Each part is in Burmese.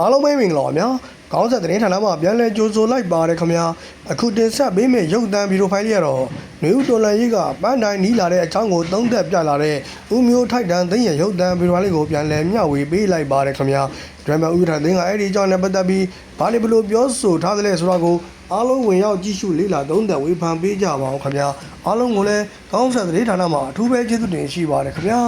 အားလုံးပဲမင်္ဂလာပါဗျာခေါင်းဆက်သတင်းဌာနမှာပြန်လည်ကြိုဆိုလိုက်ပါတယ်ခင်ဗျာအခုတင်ဆက်ပေးမယ့်ရုပ်သံဗီဒီယိုဖိုင်လေးကတော့နေဦးတော်လန်ရေးကပန်းတိုင်းနီးလာတဲ့အကြောင်းကိုသုံးသပ်ပြလာတဲ့ဦးမျိုးထိုက်တန်သိန်းရဲ့ရုပ်သံဗီဒီယိုဖိုင်လေးကိုပြန်လည်မျှဝေပေးလိုက်ပါတယ်ခင်ဗျာဒရမဦးထိုက်သိန်းကအဲ့ဒီအကြောင်းနဲ့ပတ်သက်ပြီးဘာလို့ဘလို့ပြောဆိုထားသလဲဆိုတာကိုအားလုံးဝင်ရောက်ကြည့်ရှုလေ့လာသုံးသပ်ဝေဖန်ပေးကြပါအောင်ခင်ဗျာအားလုံးကိုလည်းခေါင်းဆက်သတင်းဌာနမှာအထူးပဲကျေးဇူးတင်ရှိပါတယ်ခင်ဗျာ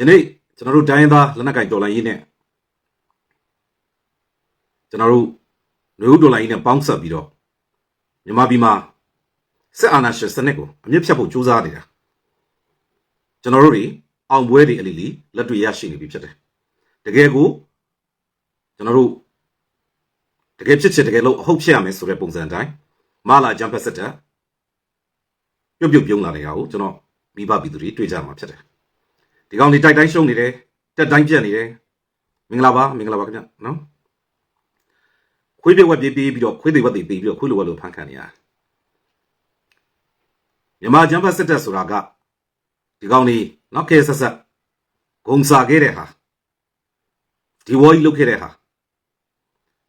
ယနေ့ကျွန်တော်တို့တိုင်းရင်းသားလက်နက်ကင်တော်လိုင်းရေးနဲ့ကျွန်တော်တို့လူဦးတော်လိုင်းရေးနဲ့ပေါင်းဆက်ပြီးတော့မြန်မာပြည်မှာစစ်အာဏာရှင်စနစ်ကိုအမြင့်ဖြတ်ဖို့ကြိုးစားနေတာကျွန်တော်တို့တွေအောင်ပွဲတွေအလီလီလက်တွေ့ရရှိနေပြီဖြစ်တယ်တကယ်ကိုကျွန်တော်တို့တကယ်ဖြစ်ချင်တကယ်လို့အဟုတ်ဖြစ်ရမယ်ဆိုတဲ့ပုံစံအတိုင်းမာလာဂျမ်ဖက်စက်တာပြုတ်ပြုတ်ပြုံးလာနေတာကိုကျွန်တော်မိဘပြည်သူတွေတွေ့ကြမှာဖြစ်တယ် ဒီကောင်တွေတိုက်တိုင်းရှုံနေတယ်တက်တိုင်းပြက်နေတယ်မင်္ဂလာပါမင်္ဂလာပါခင်ဗျနော်ခွေးပြက်ဝက်ပြေးပြေးပြီးတော့ခွေးတွေဝက်တွေပြေးပြီးတော့ခွေးလိုဝက်လိုဖန်ခံနေရမြန်မာဂျမ်ဘတ်စစ်တပ်ဆိုတာကဒီကောင်တွေနော်ကဲဆက်ဆက်ဂုံစားခဲ့တဲ့ဟာဒီဝေါ်ကြီးလုတ်ခဲ့တဲ့ဟာ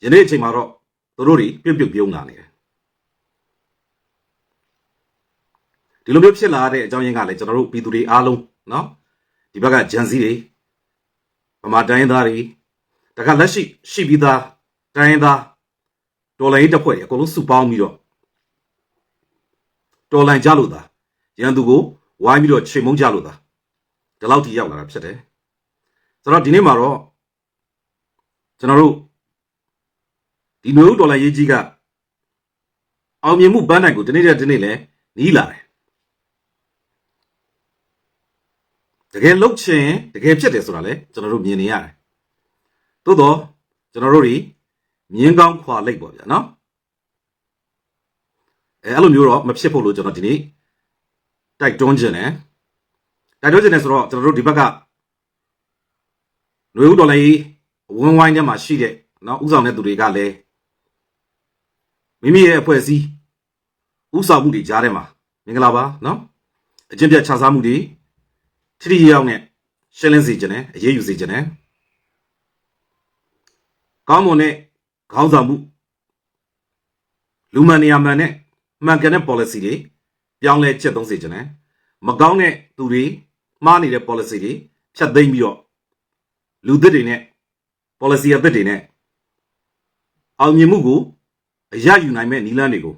ယနေ့အချိန်မှာတော့သူတို့တွေပြုတ်ပြုတ်ပြုံးလာနေတယ်ဒီလိုမျိုးဖြစ်လာတဲ့အကြောင်းရင်းကလည်းကျွန်တော်တို့ပြည်သူတွေအားလုံးနော် ဒီဘက်ကဂျန်စီတွေဗမာတိုင်းရင်းသားတွေတခါလက်ရှိရှိပြီးသားတိုင်းရင်းသားတော်လိုင်းရေးတပ်ဖွဲ့တွေအကုန်လုံးစုပေါင်းပြီးတော့တော်လိုင်းကြလို့သာရန်သူကိုဝိုင်းပြီးတော့ချိန်မုံကြလို့သာဒီလောက်ထိရောက်လာတာဖြစ်တယ်ဆိုတော့ဒီနေ့မှာတော့ကျွန်တော်တို့ဒီမျိုးတော်လိုင်းရေးကြီးကအောင်မြင်မှုပန်းနိုင်ကိုဒီနေ့တည်းဒီနေ့လဲနီးလာတယ် တကယ်လှုပ်ချင်တကယ်ဖြစ်တယ်ဆိုတာလေကျွန်တော်တို့မြင်နေရတယ်။သို့တော့ကျွန်တော်တို့တွေမြင်းကောင်းခွာလိုက်ပေါ့ဗျာနော်။အဲအဲ့လိုမျိုးတော့မဖြစ်ဖို့လို့ကျွန်တော်ဒီနေ့တိုက်တွန်းခြင်းတယ်။တိုက်တွန်းခြင်းတယ်ဆိုတော့ကျွန်တော်တို့ဒီဘက်ကຫນွေဦးတော်လေးဝင်းဝိုင်းထဲမှာရှိတဲ့နော်ဥဆောင်တဲ့သူတွေကလည်းမိမိရဲ့အဖွဲ့အစည်းဥဆောင်မှုတွေကြားထဲမှာမင်္ဂလာပါနော်အကျင့်ပြတ်ခြားစားမှုတွေ ထိထိရောက်နဲ့ရှင်းလင်းစေခြင်းနဲ့အရေးယူစေခြင်းနဲ့ကောင်းမွန်တဲ့ခေါင်းဆောင်မှုလူမှန်နေရာမှန်နဲ့မှန်ကန်တဲ့ policy တွေပြောင်းလဲချက်သုံးစေခြင်းနဲ့မကောင်းတဲ့သူတွေမှားနေတဲ့ policy တွေဖြတ်သိမ်းပြီးတော့လူသစ်တွေနဲ့ policy အသစ်တွေနဲ့အောင်မြင်မှုကိုအရယူနိုင်မဲ့နည်းလမ်းတွေကို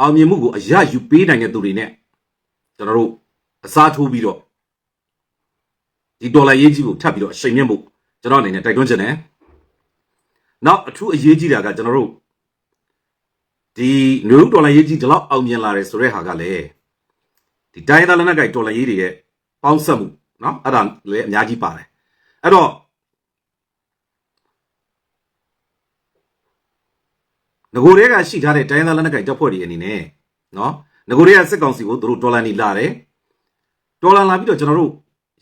အောင်မြင်မှုကိုအရယူပေးနိုင်တဲ့သူတွေနဲ့ကျွန်တော်တို့အစားထိုးပြီးတော့ ဒီဒေါ်လာရေးကြီးကိုထပ်ပြီးတော့အချိန်မြင့်ဖို့ကျွန်တော်အနေနဲ့တိုက်တွန်းချင်တယ်။နောက်အထူးအရေးကြီးတာကကျွန်တော်တို့ဒီနွေဦးဒေါ်လာရေးကြီးဒီလောက်အောင်မြင်လာတယ်ဆိုတဲ့ဟာကလည်းဒီတိုင်းသားလက်နက်ကိုင်ဒေါ်လာရေးတွေရဲ့ပေါင်းဆက်မှုเนาะအဲ့ဒါလည်းအများကြီးပါတယ်။အဲ့တော့ငကိုတွေကရှိထားတဲ့တိုင်းသားလက်နက်ကိုင်တပ်ဖွဲ့တွေအနေနဲ့เนาะငကိုတွေကစစ်ကောင်စီကိုသူတို့ဒေါ်လာနေလာတယ်။ဒေါ်လာလာပြီးတော့ကျွန်တော်တို့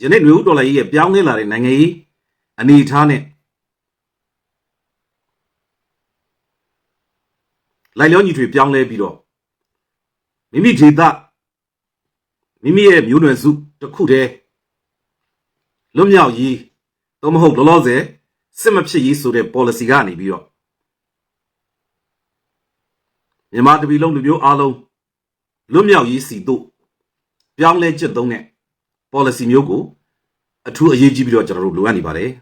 ယနေ့မျိုးဒေါ်လာကြီးရဲ့ပြောင်းလဲလာတဲ့နိုင်ငံရေးအနေအထားနဲ့လိုက်လျောညီထွေပြောင်းလဲပြီးတော့မိမိဒေသမိမိရဲ့မျိုးနွယ်စုတစ်ခုတည်းလွတ်မြောက်ရေးသို့မဟုတ်လောလောဆယ်စစ်မဖြစ်ရေးဆိုတဲ့ policy ကနေပြီးတော့မြန်မာတပီလုံးလူမျိုးအားလုံးလွတ်မြောက်ရေးစီတို့ပြောင်းလဲကျင့်သုံးတဲ့ policy မျိုးကိုအထူးအရေးကြီးပြီးတော့ကျွန်တော်တို့လိုအပ်နေပါတယ်။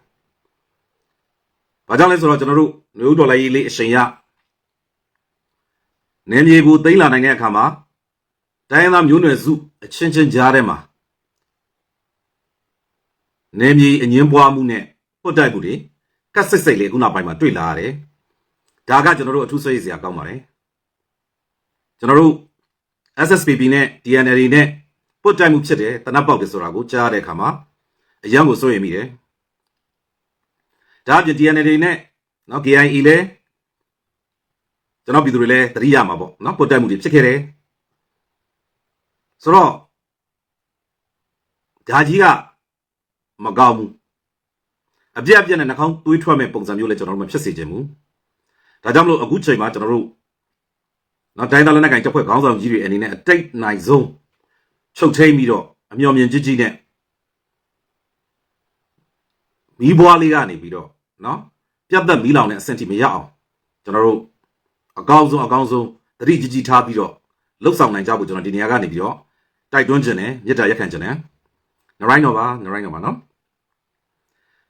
ဘာကြောင့်လဲဆိုတော့ကျွန်တော်တို့မျိုးဒေါ်လာရေးလေးအချိန်ရနယ်မြေကိုသိမ်းလာနိုင်တဲ့အခါမှာတိုင်းရင်းသားမျိုးနွယ်စုအချင်းချင်းကြားထဲမှာနယ်မြေအငင်းပွားမှုနဲ့ပုတ်တိုက်မှုတွေကတ်စစ်စိတ်လေးခုနောက်ပိုင်းမှာတွေ့လာရတယ်။ဒါကကျွန်တော်တို့အထူးဆွေးနွေးစရာကောင်းပါတယ်။ကျွန်တော်တို့ SSPP နဲ့ DNL နဲ့ ပုတ်တိုက်မှုဖြစ်တယ်တနပ်ပေါက်တယ်ဆိုတာကိုကြားရတဲ့အခါမှာအရန်ကိုစိုးရိမ်မိတယ်။ဒါအပြင် DNA တွေနဲ့နော် KIE လဲကျွန်တော်ပြည်သူတွေလည်းသတိရမှာပေါ့နော်ပုတ်တိုက်မှုတွေဖြစ်ခဲ့တယ်။ဆိုတော့ဒါကြီးကမကောင်းဘူး။အပြက်အပြက်နဲ့နှာခေါင်းသွေးထွက်မဲ့ပုံစံမျိုးလဲကျွန်တော်တို့မဖြစ်စေချင်ဘူး။ဒါကြောင့်မလို့အခုချိန်မှာကျွန်တော်တို့နော်တိုင်းသားလက်နက်ကိုင်တပ်ဖွဲ့ခေါင်းဆောင်ကြီးတွေအနေနဲ့အတိတ်နိုင်ဆုံး ချုပ်ထိန်ပြီးတော့အမျော်မြင်ကြီးကြီးနဲ့မီးဘွားလေးကနေပြီးတော့နော်ပြတ်သက်မီးလောင်တဲ့အဆင့်ထိမရအောင်ကျွန်တော်တို့အကောင်းဆုံးအကောင်းဆုံးသတိကြီးကြီးထားပြီးတော့လှုပ်ဆောင်နိုင်ကြဖို့ကျွန်တော်ဒီနေရာကနေပြီးတော့တိုက်တွန်းခြင်းနဲ့မေတ္တာရက်ခံခြင်းနဲ့နရိုင်းတော့ပါနရိုင်းတော့ပါနော်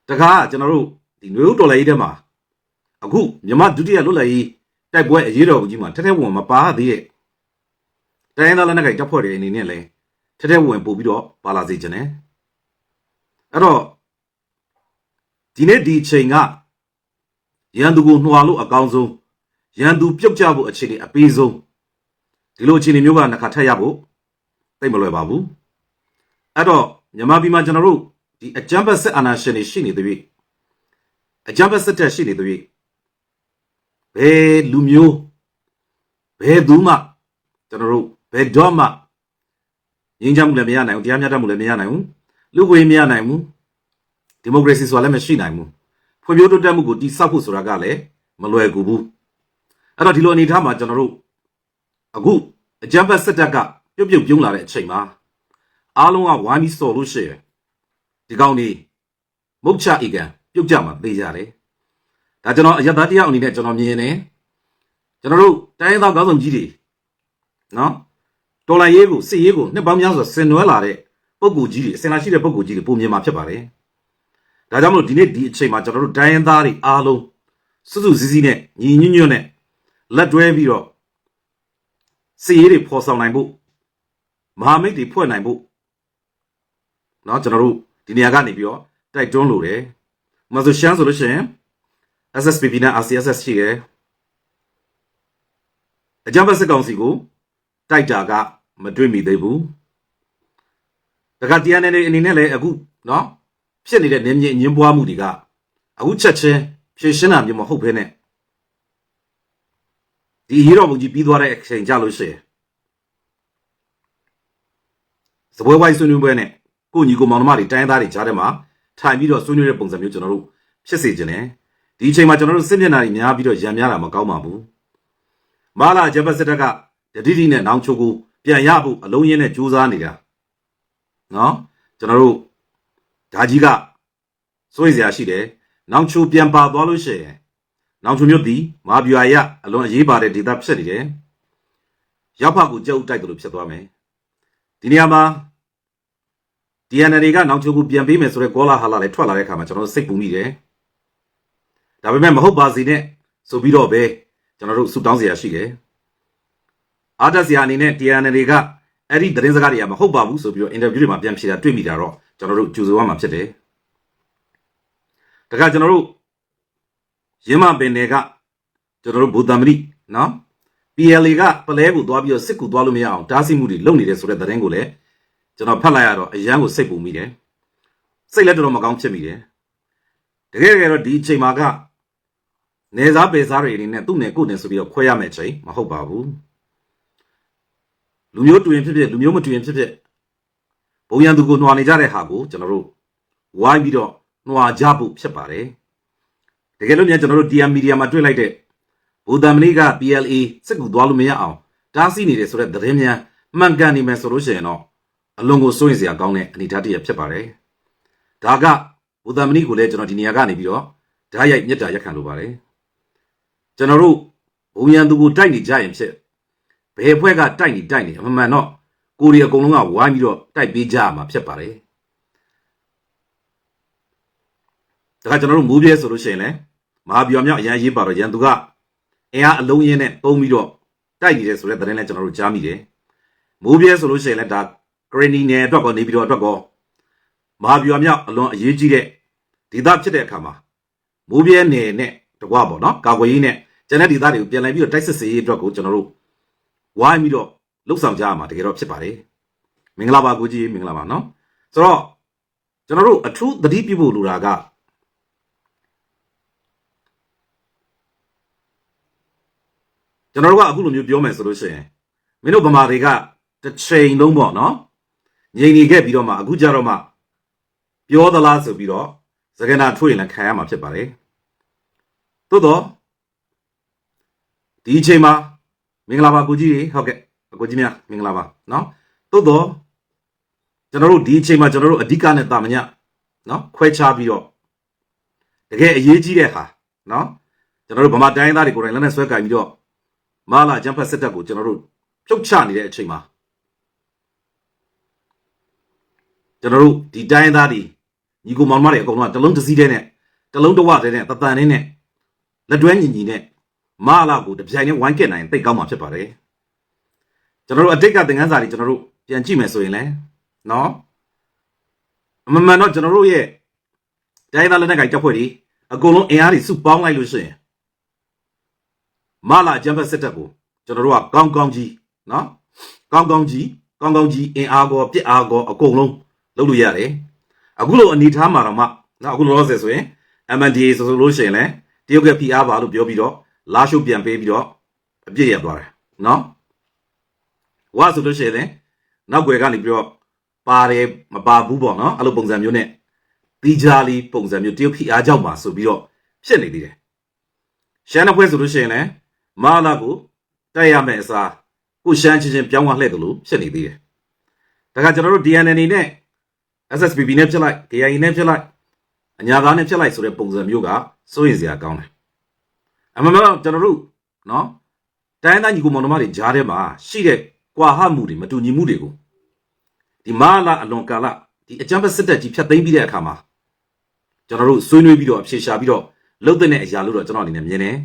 တခါကျွန်တော်တို့ဒီနွေဦးတော်လည်းရေးထဲမှာအခုမြမဒုတိယလွတ်လပ်ရေးတိုက်ပွဲအရေးတော်ကြီးမှာထက်ထက်ဝင်မပါသေးရဲ့တိုင်းရင်းသားလက်နက်ကိုင်တပ်ဖွဲ့တွေအနေနဲ့လည်း ထက်ထက်ဝင်ပို့ပြီးတော့ပါလာစေခြင်းနဲ့အဲ့တော့ဒီနေ့ဒီအချိန်ကရန်သူကိုနှွာလို့အကောင်းဆုံးရန်သူပြုတ်ကြဖို့အခြေအနေအပေးဆုံးဒီလိုအခြေအနေမျိုးကနှစ်ခါထက်ရဖို့သိမ့်မလွယ်ပါဘူးအဲ့တော့မြန်မာပြည်မှာကျွန်တော်တို့ဒီအကြမ်းဖက်စစ်အာဏာရှင်တွေရှိနေတဲ့ပြီအကြမ်းဖက်စစ်တပ်ရှိနေတဲ့ပြီဘယ်လူမျိုးဘယ်သူမှကျွန်တော်တို့ဘယ်တော့မှ ငြိမ်းချမ်းမှုလည်းမရနိုင်ဘူးတရားမျှတမှုလည်းမရနိုင်ဘူးလူ့ခွင့်မရနိုင်ဘူးဒီမိုကရေစီဆိုတာလည်းမရှိနိုင်ဘူးဖွံ့ဖြိုးတိုးတက်မှုကိုတည်ဆောက်ဖို့ဆိုတာကလည်းမလွယ်ကူဘူးအဲ့တော့ဒီလိုအနေအထားမှာကျွန်တော်တို့အခုအကြမ်းဖက်စစ်တပ်ကပြုတ်ပြုတ်ပြုံးလာတဲ့အချိန်မှာအားလုံးကဝိုင်းပြီးစော်လို့ရှိရင်ဒီကောင်นี่မုတ်ချဧကန်ပြုတ်ကြမှာသိကြတယ်ဒါကျွန်တော်အယက်သားတရားအနေနဲ့ကျွန်တော်မြင်နေကျွန်တော်တို့တိုင်းရင်းသားကောင်းဆောင်ကြီးတွေနော် တော်လိုင်းရေးကိုစစ်ရေးကိုနှစ်ပေါင်းများစွာဆင်နွှဲလာတဲ့ပုံကူကြီးတွေအစင်လာရှိတဲ့ပုံကူကြီးတွေပုံမြင်မှာဖြစ်ပါတယ်ဒါကြောင့်မလို့ဒီနေ့ဒီအချိန်မှာကျွန်တော်တို့တိုင်းရင်းသားတွေအားလုံးစွစွစည်းစည်းနဲ့ညီညွတ်ညွတ်နဲ့လက်တွဲပြီးတော့စစ်ရေးတွေဖော်ဆောင်နိုင်ဖို့မဟာမိတ်တွေဖွဲ့နိုင်ဖို့เนาะကျွန်တော်တို့ဒီနေရာကနေပြီးတော့တိုက်တွန်းလိုတယ်။မဆိုရှမ်းဆိုလို့ရှိရင် SSPP နဲ့ RCSS ရှိတယ်။အကြမ်းဖက်စစ်ကောင်စီကိုတိုက်တာက မတွေ့မိသေးဘူးတခါတရားနယ်အနေနဲ့လည်းအခုနော်ဖြစ်နေတဲ့နေမြင့်အငင်းပွားမှုတွေကအခုချက်ချင်းဖြေရှင်းတာမျိုးမဟုတ်ဘဲနဲ့ဒီဟီရိုမူကြီးပြီးသွားတဲ့အချိန်ကြလို့ရှိရင်စပွဲဝိုင်းဆွေးနွေးပွဲနဲ့ကိုညီကိုမောင်နှမတွေတိုင်းသားတွေကြားထဲမှာထိုင်ပြီးတော့ဆွေးနွေးတဲ့ပုံစံမျိုးကျွန်တော်တို့ဖြစ်စေခြင်း ਨੇ ဒီအချိန်မှာကျွန်တော်တို့စစ်မျက်နှာတွေများပြီးတော့ရံများတာမကောင်းပါဘူးမဟာလာဂျပန်စစ်တပ်ကတတိတိနဲ့နောင်ချိုကို ပြန်ရဖို့အလုံးရင်းနဲ့ကြိုးစားနေတာနော်ကျွန်တော်တို့ဓာကြီးကစိုးရိမ်စရာရှိတယ်နောင်ချိုပြန်ပါသွားလို့ရှိရင်နောင်ချိုမြို့သည်မာပြွာရအလွန်အရေးပါတဲ့ဒေသဖြစ်နေတယ်ရောက်ဖကိုကြောက်တိုက်တယ်လို့ဖြစ်သွားမယ်ဒီနေရာမှာ DNA တွေကနောက်ချိုးကိုပြန်ပေးမယ်ဆိုတော့ကောလာဟာလာလည်းထွက်လာတဲ့အခါမှာကျွန်တော်တို့စိတ်ပူမိတယ်။ဒါပေမဲ့မဟုတ်ပါစေနဲ့ဆိုပြီးတော့ပဲကျွန်တော်တို့ဆူတောင်းเสียရှိတယ်။ အားတက်စရာအနေနဲ့ TNL ကအဲ့ဒီသတင်းစကားတွေကမဟုတ်ပါဘူးဆိုပြီးတော့ interview တွေမှာပြန်ဖြေတာတွေ့မိတာတော့ကျွန်တော်တို့ကြိုဆိုရမှာဖြစ်တယ်တခါကျွန်တော်တို့ရင်းမပင်တွေကကျွန်တော်တို့ဘူတမရိနော် PLA ကပလဲကိုသွားပြီးတော့စစ်ကူသွားလို့မရအောင်တားဆီးမှုတွေလုပ်နေတယ်ဆိုတဲ့သတင်းကိုလည်းကျွန်တော်ဖတ်လိုက်ရတော့အယံကိုစိတ်ပူမိတယ်စိတ်လည်းတော်တော်မကောင်းဖြစ်မိတယ်တကယ်တကယ်တော့ဒီအချိန်မှာကနေစားပေစားတွေအနေနဲ့သူ့နယ်ကိုယ်နယ်ဆိုပြီးတော့ခွဲရမယ့်အချိန်မဟုတ်ပါဘူး လူမျိုးတူရင်ဖြစ်ဖြစ်လူမျိုးမတူရင်ဖြစ်ဖြစ်ဘုံရန်သူကိုနှွာနေကြတဲ့ဟာကိုကျွန်တော်တို့ဝိုင်းပြီးတော့နှွာကြဖို့ဖြစ်ပါတယ်တကယ်လို့မြန်ကျွန်တော်တို့ TM Media မှာတွေ့လိုက်တဲ့ဘူတမဏိက PLA စစ်ကူသွားလို့မရအောင်တားဆီးနေတယ်ဆိုတဲ့သတင်းများမှန်ကန်နေမယ်ဆိုလို့ရှိရင်တော့အလွန်ကိုစိုးရင်စရာကောင်းတဲ့အနေအထားတစ်ရပ်ဖြစ်ပါတယ်။ဒါကဘူတမဏိကိုလည်းကျွန်တော်ဒီနေရာကနေပြီးတော့ဓာတ်ရိုက်မြတ်တာရက်ခံလိုပါတယ်။ကျွန်တော်တို့ဘုံရန်သူကိုတိုက်နေကြရင်ဖြစ် ဘယ်အဖွဲ့ကတိုက်နေတိုက်နေအမှန်မှန်တော့ကိုရီအကုန်လုံးကဝိုင်းပြီးတော့တိုက်ပေးကြရမှာဖြစ်ပါတယ်။ဒါကကျွန်တော်တို့မိုးပြဲဆိုလို့ရှိရင်လည်းမဟာဗျော်မြောက်အရန်ရေးပါတော့ရန်သူကအင်အားအလုံးရင်းနဲ့ပုံပြီးတော့တိုက်နေတယ်ဆိုတဲ့သတင်းလည်းကျွန်တော်တို့ကြားမိတယ်။မိုးပြဲဆိုလို့ရှိရင်လည်းဒါဂရနီနယ်အတွက်ကောနေပြီးတော့အတွက်ကောမဟာဗျူဟာမြောက်အလွန်အရေးကြီးတဲ့ဒေသဖြစ်တဲ့အခါမှာမိုးပြဲနယ်နဲ့တကွာပေါ့နော်ကာကွယ်ရေးနဲ့ကျန်တဲ့ဒေသတွေကိုပြန်လည်ပြီးတော့တိုက်စစ်စေရေးအတွက်ကိုကျွန်တော်တို့ ဝိုင်းပြီးတော့လှုပ်ဆောင်ကြရမှာတကယ်တော့ဖြစ်ပါတယ်မင်္ဂလာပါကိုကြီးမင်္ဂလာပါနော်ဆိုတော့ကျွန်တော်တို့အထူးသတိပြုဖို့လိုတာကကျွန်တော်တို့ကအခုလိုမျိုးပြောမယ်ဆိုလို့ရှိရင်မင်းတို့ဗမာတွေကတစ်ချိန်လုံးပေါ့နော်ငြိမ်နေခဲ့ပြီးတော့မှအခုကြတော့မှပြောသလားဆိုပြီးတော့သကနာထွေးရင်လည်းခံရမှာဖြစ်ပါတယ်သို့တော့ဒီအချိန်မှာ မင်္ဂလာပါကိုကြီးရေဟုတ်ကဲ့ကိုကြီးများမင်္ဂလာပါနော်သို့တော့ကျွန်တော်တို့ဒီအချိန်မှာကျွန်တော်တို့အဓိကနဲ့တာမညနော်ခွဲခြားပြီးတော့တကယ်အရေးကြီးတဲ့ဟာနော်ကျွန်တော်တို့ဗမာတိုင်းသားတွေကိုယ်တိုင်လက်နဲ့ဆွဲကင်ပြီးတော့မာလာဂျမ်ဖတ်စစ်တပ်ကိုကျွန်တော်တို့ဖြုတ်ချနေတဲ့အချိန်မှာကျွန်တော်တို့ဒီတိုင်းသားတွေညီကိုမောင်မတွေအကုန်လုံးကတလုံးတစ်စည်းတည်းနဲ့တလုံးတစ်ဝတည်းနဲ့တတန်လေးနဲ့လက်တွဲညီညီနဲ့ မာလာကိုတပြိုင်နဲ့ဝိုင်းကက်နိုင်တိတ်ကောင်းမှာဖြစ်ပါတယ်ကျွန်တော်တို့အတိတ်ကသင်ခန်းစာတွေကျွန်တော်တို့ပြန်ကြည့်မယ်ဆိုရင်လည်းနော်အမှန်မှန်တော့ကျွန်တော်တို့ရဲ့တိုင်းသားလက်နက်ကိုင်တပ်ဖွဲ့တွေအကုန်လုံးအင်အားတွေစုပေါင်းလိုက်လို့ရှိရင်မာလာဂျမ်ဘတ်စစ်တပ်ကိုကျွန်တော်တို့ကကောင်းကောင်းကြီးနော်ကောင်းကောင်းကြီးကောင်းကောင်းကြီးအင်အားကောပြစ်အားကောအကုန်လုံးလုပ်လို့ရတယ်အခုလိုအနေထားမှာတော့မှနော်အခုလောလောဆယ်ဆိုရင် MNDA ဆိုဆိုလို့ရှိရင်လည်းတရုတ်က PR ပါလို့ပြောပြီးတော့ လာရှုပ်ပြန်ပေးပြီးတော့အပြစ်ရသွားတယ်နော်ဝါဆိုလို့ရှိရင်လည်းနောက်ွယ်ကနေပြီးတော့ပါတယ်မပါဘူးပေါ့နော်အဲ့လိုပုံစံမျိုးနဲ့တီဂျာလီပုံစံမျိုးတရုတ် PR ကြောက်ပါဆိုပြီးတော့ဖြစ်နေသေးတယ်ရှမ်းအဖွဲ့ဆိုလို့ရှိရင်လည်းမာလာကိုတိုက်ရမယ်အစားကိုရှမ်းချင်းချင်းပြောင်းသွားလှည့်တယ်လို့ဖြစ်နေသေးတယ်ဒါကကျွန်တော်တို့ DNA နဲ့ SSPB နဲ့ဖြစ်လိုက် KIA နဲ့ဖြစ်လိုက်အညာသားနဲ့ဖြစ်လိုက်ဆိုတဲ့ပုံစံမျိုးကစိုးရင်စရာကောင်းတယ် အမှန်မှန်တော့ကျွန်တော်တို့နော်တိုင်းသားညီကိုမောင်နှမတွေကြားထဲမှာရှိတဲ့ကွာဟမှုတွေမတူညီမှုတွေကိုဒီမာလာအလွန်ကာလဒီအကြမ်းဖက်စစ်တပ်ကြီးဖျက်သိမ်းပြီးတဲ့အခါမှာကျွန်တော်တို့ဆွေးနွေးပြီးတော့အဖြေရှာပြီးတော့လှုပ်တဲ့အရာလို့တော့ကျွန်တော်အနေနဲ့မြင်တယ်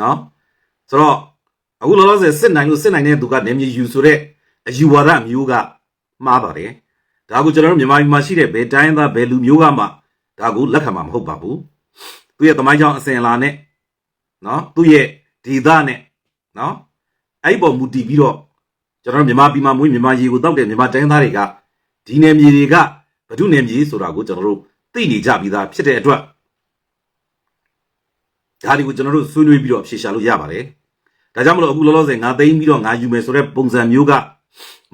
နော်ဆိုတော့အခုလောလောဆယ်စစ်နိုင်လို့စစ်နိုင်တဲ့သူကနေမြေယူဆိုတဲ့အယူဝါဒမျိုးကမှားပါတယ်ဒါကိုကျွန်တော်တို့မြန်မာပြည်မှာရှိတဲ့ဘယ်တိုင်းသားဘယ်လူမျိုးကမှဒါကိုလက်ခံမှာမဟုတ်ပါဘူးသူရဲ့သမိုင်းကြောင်းအစဉ်အလာနဲ့ နော်သူ့ရဲ့ဒေသနဲ့နော်အဲ့ဒီပေါ်မူတည်ပြီးတော့ကျွန်တော်တို့မြန်မာပြည်မှာမွေးမြန်မာရေကိုတောက်တဲ့မြန်မာတိုင်းသားတွေကဒီနယ်မြေတွေကဘဒုနယ်မြေဆိုတာကိုကျွန်တော်တို့သိနေကြပြီးသားဖြစ်တဲ့အတွက်ဒါတွေကိုကျွန်တော်တို့ဆွေးနွေးပြီးတော့ဖြေရှာလို့ရပါတယ်ဒါကြောင့်မလို့အခုလောလောဆယ်ငါသိမ်းပြီးတော့ငါယူမယ်ဆိုတဲ့ပုံစံမျိုးက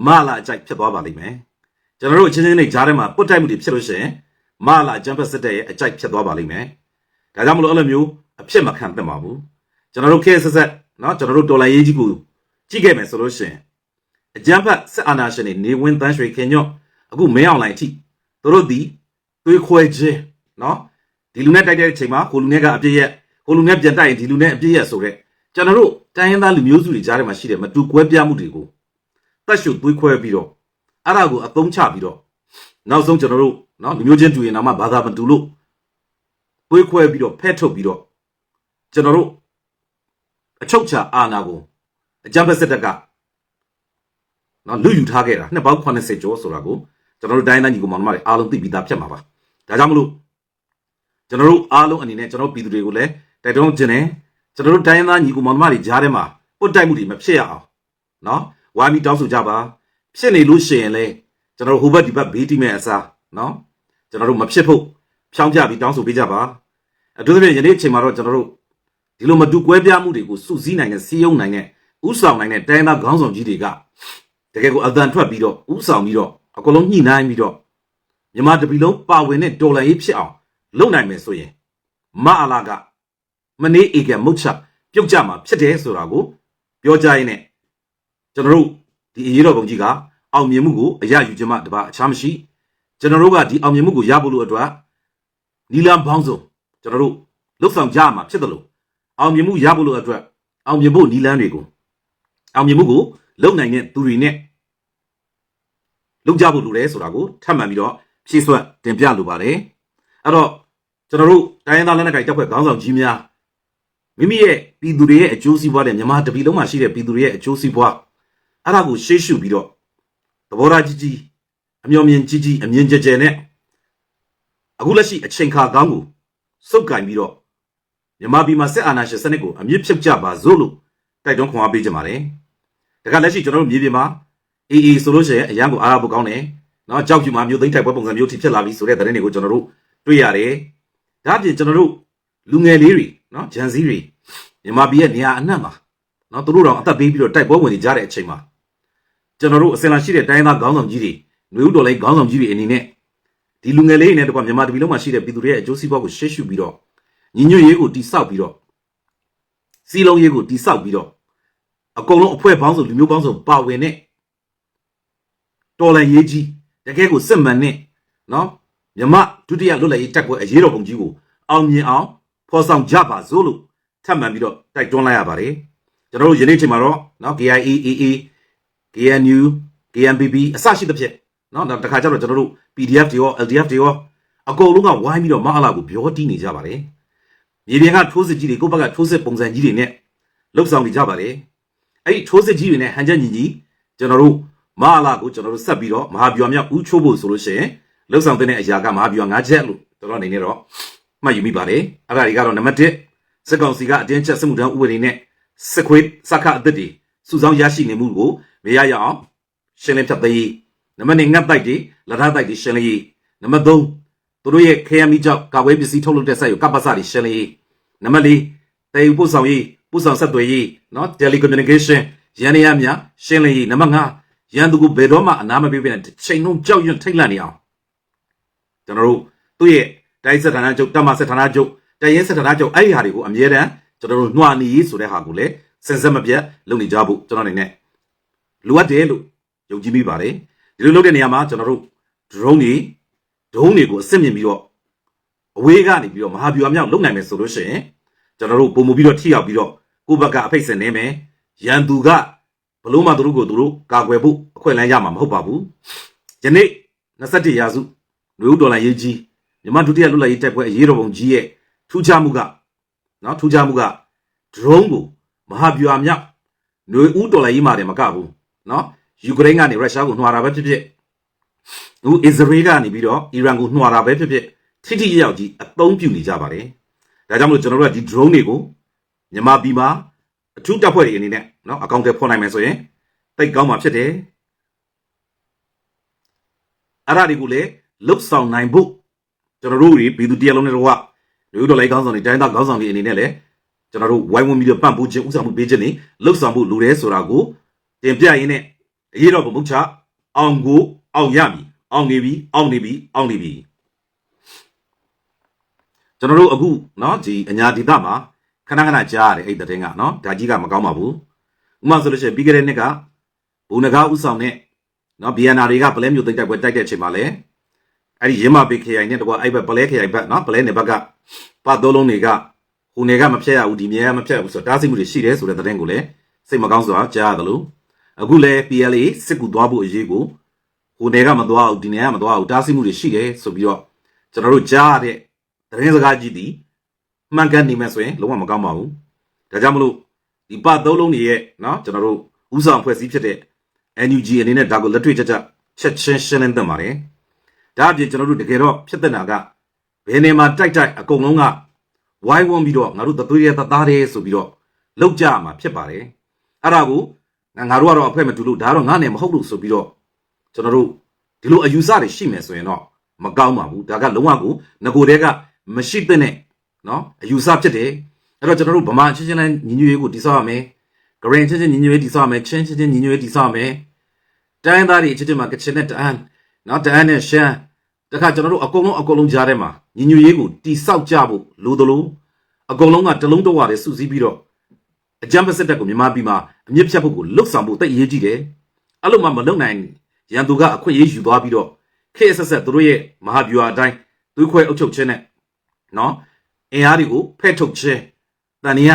မလာအကြိုက်ဖြစ်သွားပါလိမ့်မယ်ကျွန်တော်တို့အချင်းချင်းနဲ့ကြားထဲမှာပုတ်တိုက်မှုတွေဖြစ်လို့ရှိရင်မလာဂျမ်ဖက်စစ်တဲ့ရဲ့အကြိုက်ဖြစ်သွားပါလိမ့်မယ်။ဒါကြောင့်မလို့အဲ့လိုမျိုး အဖြစ်မခံသင့်ပါဘူး။ကျွန်တော်တို့ခဲဆက်ဆက်နော်ကျွန်တော်တို့ဒေါ်လာရေးကြီးကိုကြည့်ခဲ့မယ်ဆိုလို့ရှိရင်အဂျမ်ဖက်စစ်အာဏာရှင်တွေနေဝင်တန်းရွှေခင်ညော့အခုမင်းအောင်လိုင်းအထိသူတို့ဒီသွေးခွဲခြင်းနော်ဒီလူနဲ့တိုက်တဲ့အချိန်မှာဟိုလူနဲ့ကအပြည့်ရက်ဟိုလူနဲ့ပြန်တိုက်ရင်ဒီလူနဲ့အပြည့်ရက်ဆိုတဲ့ကျွန်တော်တို့တိုင်းရင်းသားလူမျိုးစုတွေကြားထဲမှာရှိတဲ့မတူကွဲပြားမှုတွေကိုတတ်ရှုသွေးခွဲပြီးတော့အဲ့ဒါကိုအသုံးချပြီးတော့နောက်ဆုံးကျွန်တော်တို့နော်လူမျိုးချင်းတူရင်တော့မှဘာသာမတူလို့တွေးခွဲပြီးတော့ဖဲထုတ်ပြီးတော့ ကျွန်တော်တို့အချုပ်ချာအာဏာကိုအကြမ်းဖက်စစ်တပ်ကနော်လူယူထားခဲ့တာနှစ်ပေါင်း80ကျော်ဆိုတာကိုကျွန်တော်တို့တိုင်းတိုင်းညီကောင်မောင်နှမတွေအားလုံးသိပြီးသားဖြစ်မှာပါဒါကြောင့်မလို့ကျွန်တော်တို့အားလုံးအနေနဲ့ကျွန်တော်ပြည်သူတွေကိုလည်းတိုက်တွန်းခြင်းနဲ့ကျွန်တော်တို့တိုင်းသားညီကောင်မောင်နှမတွေကြားထဲမှာပုတ်တိုက်မှုတွေမဖြစ်ရအောင်နော်ဝိုင်းပြီးတောင်းဆိုကြပါဖြစ်နေလို့ရှိရင်လေကျွန်တော်တို့ဟိုဘက်ဒီဘက်ဘေးတိမဲ့အစားနော်ကျွန်တော်တို့မဖြစ်ဖို့ဖြောင်းပြပြီးတောင်းဆိုပေးကြပါအထူးသဖြင့်ယနေ့အချိန်မှာတော့ကျွန်တော်တို့ ဒီလိုမတူကွဲပြားမှုတွေကိုစုစည်းနိုင်တဲ့စီးယုံနိုင်တဲ့ဥဆောင်နိုင်တဲ့တိုင်းသားခေါင်းဆောင်ကြီးတွေကတကယ်ကိုအသံထွက်ပြီးတော့ဥဆောင်ပြီးတော့အကုန်လုံးညှိနှိုင်းပြီးတော့မြန်မာတပီလုံးပါဝင်တဲ့တော်လှန်ရေးဖြစ်အောင်လုပ်နိုင်မယ်ဆိုရင်မအလာကမနေ့ဧကမုတ်ချပြုတ်ကြမှာဖြစ်တယ်ဆိုတာကိုပြောကြရင်းနဲ့ကျွန်တော်တို့ဒီအရေးတော်ပုံကြီးကအောင်မြင်မှုကိုအရယူခြင်းမှတပါအခြားမရှိကျွန်တော်တို့ကဒီအောင်မြင်မှုကိုရဖို့လို့အတွက်နီလန်ဘောင်းစုံကျွန်တော်တို့လှုပ်ဆောင်ကြမှာဖြစ်တယ်လို့ အောင်မြင်မှုရဖို့လို့အတွက်အောင်မြင်ဖို့နီလန်တွေကိုအောင်မြင်မှုကိုလုံနိုင်တဲ့သူတွေနဲ့လုပ်ကြဖို့လိုတယ်ဆိုတာကိုထပ်မံပြီးတော့ဖြည့်ဆွတ်တင်ပြလိုပါတယ်အဲ့တော့ကျွန်တော်တို့တိုင်းရင်းသားလက်နက်ကိုင်တပ်ဖွဲ့ခေါင်းဆောင်ကြီးများမိမိရဲ့ပြည်သူတွေရဲ့အကျိုးစီးပွားတဲ့မြန်မာတပြည်လုံးမှာရှိတဲ့ပြည်သူတွေရဲ့အကျိုးစီးပွားအဲ့ဒါကိုရှေ့ရှုပြီးတော့သဘောထားကြီးကြီးအမျော်မြင်ကြီးကြီးအမြင်ကျကျနဲ့အခုလက်ရှိအချိန်ခါကောင်းကိုစုပ်ကင်ပြီးတော့ မြန်မာပြည်မှာစစ်အာဏာရှင်စနစ်ကိုအမြင့်ဖြုတ်ကြပါစို့လို့တိုက်တွန်းခွန်အားပေးကြပါတယ်။ဒါကလက်ရှိကျွန်တော်တို့မြေပြင်မှာအေးအေးဆိုလို့ရှိရင်အရန်ကိုအားရဖို့ကောင်းတယ်။နော်ကြောက်ဖြူမှာမျိုးသိမ့်ထိုက်ပွဲပုံစံမျိုးထိဖြစ်လာပြီဆိုတဲ့သတင်းတွေကိုကျွန်တော်တို့တွေ့ရတယ်။ဒါအပြင်ကျွန်တော်တို့လူငယ်လေးတွေနော်ဂျန်စည်းတွေမြန်မာပြည်ရဲ့နေရာအနှံ့မှာနော်သူတို့တော့အသက်ပေးပြီးတော့တိုက်ပွဲဝင်နေကြတဲ့အချိန်မှာကျွန်တော်တို့အစင်လာရှိတဲ့တိုင်းသားခေါင်းဆောင်ကြီးတွေຫນွေဥတော်လိုင်းခေါင်းဆောင်ကြီးတွေအနေနဲ့ဒီလူငယ်လေးတွေနဲ့တကွမြန်မာတပြည်လုံးမှာရှိတဲ့ပြည်သူတွေရဲ့အကျိုးစီးပွားကိုရှေ့ရှုပြီးတော့ ညီညွတ်ရေးကိုတိဆောက်ပြီးတော့စီလုံးရေးကိုတိဆောက်ပြီးတော့အကုန်လုံးအဖွဲ့ပေါင်းစုလူမျိုးပေါင်းစုပါဝင်တဲ့တော်လန်ရေးကြီးတကယ်ကိုစစ်မှန်တဲ့နော်မြမဒုတိယလွတ်လပ်ရေးတက်ပွဲအရေးတော်ပုံကြီးကိုအောင်မြင်အောင်ဖော်ဆောင်ကြပါစို့လို့ထပ်မံပြီးတော့တိုက်တွန်းလိုက်ရပါတယ်ကျွန်တော်တို့ယနေ့ချိန်မှာတော့နော် KIA AA KNU KNPP အစရှိသဖြင့်နော်နောက်တစ်ခါကျတော့ကျွန်တော်တို့ PDF တွေရော LDF တွေရောအကုန်လုံးကဝိုင်းပြီးတော့မအားလာကိုပြောတီးနေကြပါတယ် မြေပြင်ကထိုးစစ်ကြီးတွေကိုယ့်ဘက်ကထိုးစစ်ပုံစံကြီးတွေနဲ့လှုပ်ဆောင်နေကြပါတယ်အဲ့ဒီထိုးစစ်ကြီးတွေနဲ့ဟန်ချက်ညီညီကျွန်တော်တို့မအားလာကိုကျွန်တော်တို့ဆက်ပြီးတော့မဟာဗျူဟာမြောက်ဦးချိုးဖို့ဆိုလို့ရှိရင်လှုပ်ဆောင်တဲ့အရာကမဟာဗျူဟာ၅ချက်လို့ကျွန်တော်အနေနဲ့တော့မှတ်ယူမိပါတယ်အဲ့ဒါတွေကတော့နံပါတ်1စစ်ကောင်စီကအတင်းချက်စစ်မှုထမ်းဥပဒေနဲ့စစ်ခွေးစခအသစ်တွေစုဆောင်းရရှိနေမှုကိုမရရအောင်ရှင်းလင်းဖြတ်သိမ်းရေးနံပါတ်2ငတ်တိုက်တွေလက်ထားတိုက်တွေရှင်းလင်းရေးနံပါတ်3 သူတို့ရဲ့ KMI ကြောင့်ကာကွယ်ပစ္စည်းထုတ်လုပ်တဲ့စိုက်ကိုကပ္ပစတွေရှင်းလင်းရေးနံပါတ်4တည်ယူပို့ဆောင်ရေးပို့ဆောင်ဆက်သွယ်ရေးနော် telecommunication ရန်ရများရှင်းလင်းရေးနံပါတ်5ရန်သူကိုဘယ်တော့မှအနာမပေးဘဲနဲ့ချိန်လုံးကြောက်ရွံ့ထိတ်လန့်နေအောင်ကျွန်တော်တို့သူ့ရဲ့တိုင်းစစ်ဌာနချုပ်တပ်မစစ်ဌာနချုပ်တရင်စစ်ဌာနချုပ်အဲ့ဒီဟာတွေကိုအမြဲတမ်းကျွန်တော်တို့နှွာနေရေးဆိုတဲ့ဟာကိုလည်းစင်ဆက်မပြတ်လုပ်နေကြဖို့ကျွန်တော်အနေနဲ့လိုအပ်တယ်လို့ယုံကြည်မိပါတယ်ဒီလိုလုပ်တဲ့နေရာမှာကျွန်တော်တို့ drone တွေ drone တွေကိုအစစ်မြင်ပြီးတော့အဝေးကနေပြီးတော့မဟာဗျူဟာမြောက်လုပ်နိုင်မယ်ဆိုလို့ရှိရင်ကျွန်တော်တို့ပုံမူပြီးတော့ထိရောက်ပြီးတော့ကိုယ့်ဘက်ကအဖိတ်စင်နေမယ်ရန်သူကဘလို့မှသူတို့ကိုသူတို့ကာကွယ်ဖို့အခွင့်အလမ်းရမှာမဟုတ်ပါဘူးယနေ့21ရာစုလူဦးဒေါ်လာရေးကြီးမြန်မာဒုတိယလွတ်လပ်ရေးတက်ပွဲအရေးတော်ပုံကြီးရဲ့ထူးခြားမှုကနော်ထူးခြားမှုက drone ကိုမဟာဗျူဟာမြောက်ຫນွေဦးဒေါ်လာရေးမှာတယ်မကဘူးနော်ယူကရိန်းကနေရုရှားကိုနှွာတာပဲဖြစ်ဖြစ် အခုအစ္စရေးကနေပြီးတော့အီရန်ကိုနှွာတာပဲဖြစ်ဖြစ်ထိထိရောက်ကြီးအသုံးပြုနေကြပါတယ်ဒါကြောင့်မလို့ကျွန်တော်တို့ကဒီ drone တွေကိုမြန်မာပြည်မှာအထူးတပ်ဖွဲ့တွေအနေနဲ့နော်အကောင့်တွေဖော်နိုင်မယ်ဆိုရင်တိတ်ကောင်းမှာဖြစ်တယ်အဲ့ဒါတွေကိုလည်းလုတ်ဆောင်နိုင်ဖို့ကျွန်တော်တို့တွေပြည်သူတရားလုံးတွေတော့လူဦးတော်လိုက်ကောင်းဆောင်တွေတိုင်းသားကောင်းဆောင်တွေအနေနဲ့လည်းကျွန်တော်တို့ဝိုင်းဝန်းပြီးတော့ပံ့ပိုးခြင်းဥဆောင်မှုပေးခြင်းနေလှုပ်ဆောင်မှုလိုတယ်ဆိုတာကိုတင်ပြရင်းနဲ့အရေးတော်ပုံမှုချအောင်ကိုအောင်ရမည် အောင်နေပြီအောင်နေပြီအောင်နေပြီကျွန်တော်တို့အခုเนาะဒီအညာဒေသမှာခဏခဏကြားရတယ်အဲ့တဲ့တင်းကเนาะဒါကြီးကမကောင်းပါဘူးဥပမာဆိုလို့ရှိရင်ပြီးခဲ့တဲ့နှစ်ကဘုံနဂါဥဆောင်နဲ့เนาะ BNR တွေကပလဲမျိုးသိမ့်တိုက်ပွဲတိုက်တဲ့အချိန်မှာလဲအဲ့ဒီရင်းမပေခရိုင်နဲ့တကွာအဲ့ဘက်ပလဲခရိုင်ဘက်เนาะပလဲနယ်ဘက်ကပတ်သုံးလုံးတွေကဟိုနယ်ကမဖြတ်ရဘူးဒီမြေကမဖြတ်ဘူးဆိုတော့တားဆီးမှုတွေရှိတယ်ဆိုတဲ့သတင်းကိုလည်းစိတ်မကောင်းစွာကြားရတယ်လို့အခုလဲ PLA စစ်ကူသွားဖို့အရေးကိုဟို နယ်ကမသွားဘူးဒီနယ်ကမသွားဘူးတားဆီးမှုတွေရှိတယ်ဆိုပြီးတော့ကျွန်တော်တို့ကြားရတဲ့သတင်းစကားကြီးဒီမှန်ကန်နေမှဆိုရင်လုံးဝမကောင်းပါဘူးဒါကြောင့်မလို့ဒီပတ်သုံးလုံးတွေရဲ့เนาะကျွန်တော်တို့ဥဆောင်ဖွဲ့စည်းဖြစ်တဲ့ NUG အနေနဲ့ဒါကိုလက်တွေ့ကြကြချက်ချင်းရှင်းလင်းသင့်ပါတယ်ဒါအပြင်ကျွန်တော်တို့တကယ်တော့ဖြစ်တဲ့နာကဘယ်နေမှာတိုက်တိုက်အကုန်လုံးကဝိုင်းဝန်းပြီးတော့ငါတို့တသွေးရတသားတယ်ဆိုပြီးတော့လောက်ကြမှာဖြစ်ပါတယ်အဲ့ဒါကိုငါတို့ကတော့အဖွဲ့မတူလို့ဒါတော့ငါနဲ့မဟုတ်လို့ဆိုပြီးတော့ ကျွန်တော်တို့ဒီလိုအယူဆတွေရှိမယ်ဆိုရင်တော့မကောင်းပါဘူးဒါကလုံးဝကိုငကိုတဲကမရှိတဲ့နဲ့နော်အယူဆဖြစ်တယ်အဲ့တော့ကျွန်တော်တို့ဗမာချင်းချင်းနဲ့ညီညွတ်ရေးကိုတည်ဆောက်ရမယ်ဂရင်ချင်းချင်းညီညွတ်ရေးတည်ဆောက်ရမယ်ချင်းချင်းချင်းညီညွတ်ရေးတည်ဆောက်ရမယ်တိုင်းသားတွေချင်းချင်းမှာကချင်နဲ့တအန်းနော်တအန်းနဲ့ရှမ်းတခါကျွန်တော်တို့အကုန်လုံးအကုန်လုံးကြားထဲမှာညီညွတ်ရေးကိုတိဆောက်ကြဖို့လိုသလိုအကုန်လုံးကတလုံးတော့ရတယ်စုစည်းပြီးတော့အကြမ်းဖက်စစ်တပ်ကိုမြန်မာပြည်မှာအမြင့်ဖြတ်ဖို့ကိုလှုပ်ဆောင်ဖို့တိတ်အရေးကြီးတယ်အဲ့လိုမှမလုပ်နိုင် ရန်သူကအခွင့်အရေးယူသွားပြီးတော့ခေတ်ဆက်ဆက်သူတို့ရဲ့မဟာဗျူဟာအတိုင်းသွေးခွဲအုပ်ချုပ်ခြင်းနဲ့နော်အင်အားတွေကိုဖဲ့ထုတ်ခြင်းတန်ရ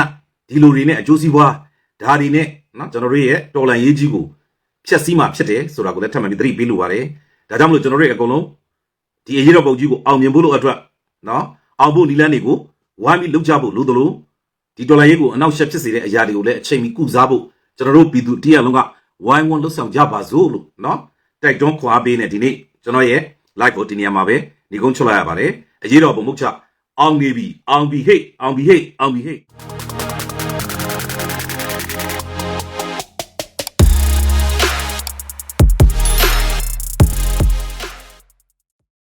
ဒီလိုတွေနဲ့အကျိုးစီးပွားဒါတွေနဲ့နော်ကျွန်တော်တို့ရဲ့တော်လန်ရေးကြီးကိုဖျက်ဆီးမှဖြစ်တယ်ဆိုတာကိုလည်းထပ်မံပြီးသတိပေးလိုပါတယ်ဒါကြောင့်မလို့ကျွန်တော်တို့ရဲ့အကုန်လုံးဒီအရေးတော်ပုံကြီးကိုအောင်မြင်ဖို့လို့အတွက်နော်အောင်ဖို့နီလန်းတွေကိုဝိုင်းပြီးလှုပ်ကြဖို့လိုသလိုဒီဒေါ်လာရေးကိုအနောက်ရှက်ဖြစ်စေတဲ့အရာတွေကိုလည်းအချိန်မီကုစားဖို့ကျွန်တော်တို့ပြည်သူတရလုံးကဝိုင်းဝန်းလှုပ်ဆောင်ကြပါစို့လို့နော် တိုက်တွန်းခွာပေးနေဒီနေ့ကျွန်တော်ရဲ့ live ကိုဒီနေရာမှာပဲညီကုန်းချလိုက်ရပါတယ်အရေးတော်ပုံမှုချအောင်နေပြီအောင်ပြီဟိတ်အောင်ပြီဟိတ်အောင်ပြီဟိတ်